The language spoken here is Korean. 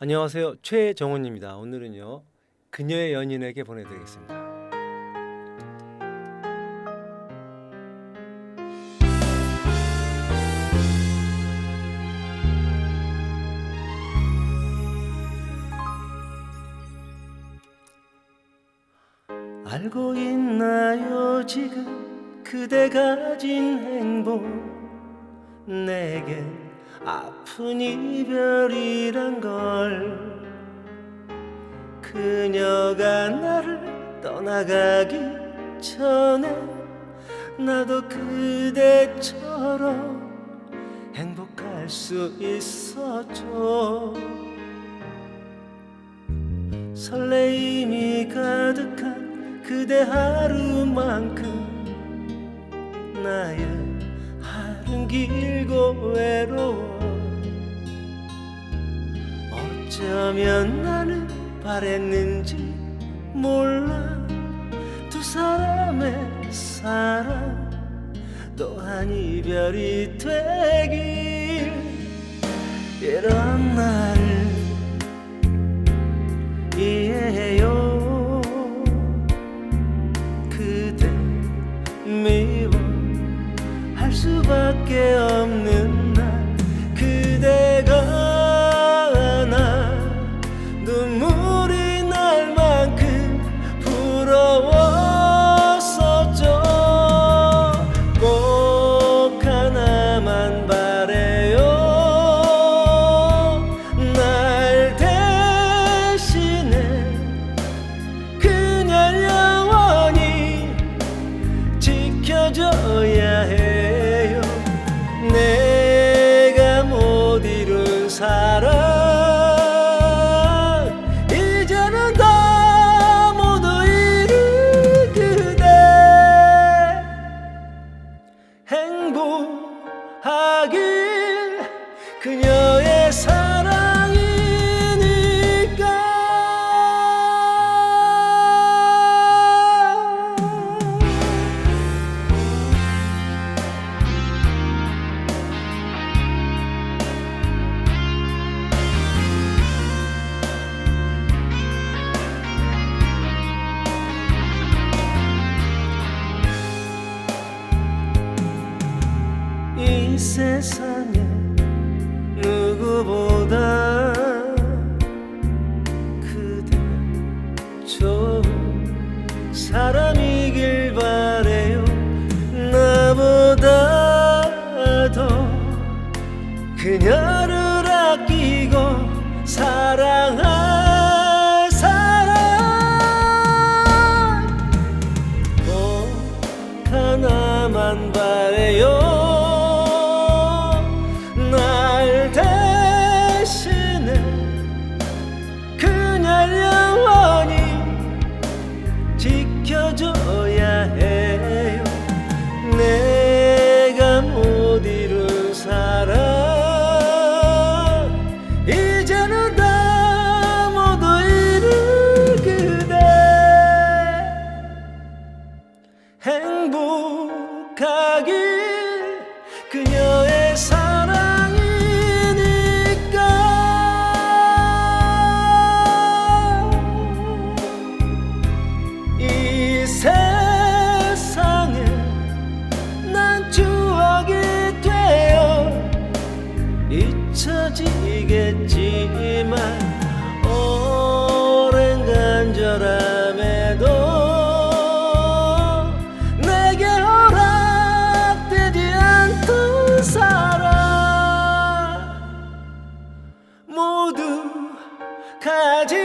안녕하세요. 최정훈입니다. 오늘은요. 그녀의 연인에게 보내드리겠습니다. 알고 있나요 지금 그대 가진 행복 내겐 아픈 이별이란 걸. 그녀가 나를 떠나가기 전에 나도 그대처럼 행복할 수 있었죠. 설레임이 가득한 그대 하루만큼 나의 길고 외로워. 어쩌면 나는 바랬는지 몰라. 두 사람의 사랑 또한 이별이 되길. 이런 날 이해해요. 세상에 누구보다 그대 좋은 사람이길 바래요. 나보다 더 그녀를 세상에 난 추억이 되어 잊혀지겠지만 오랜 간절함에도 내게 허락되지 않던 사랑 모두 가지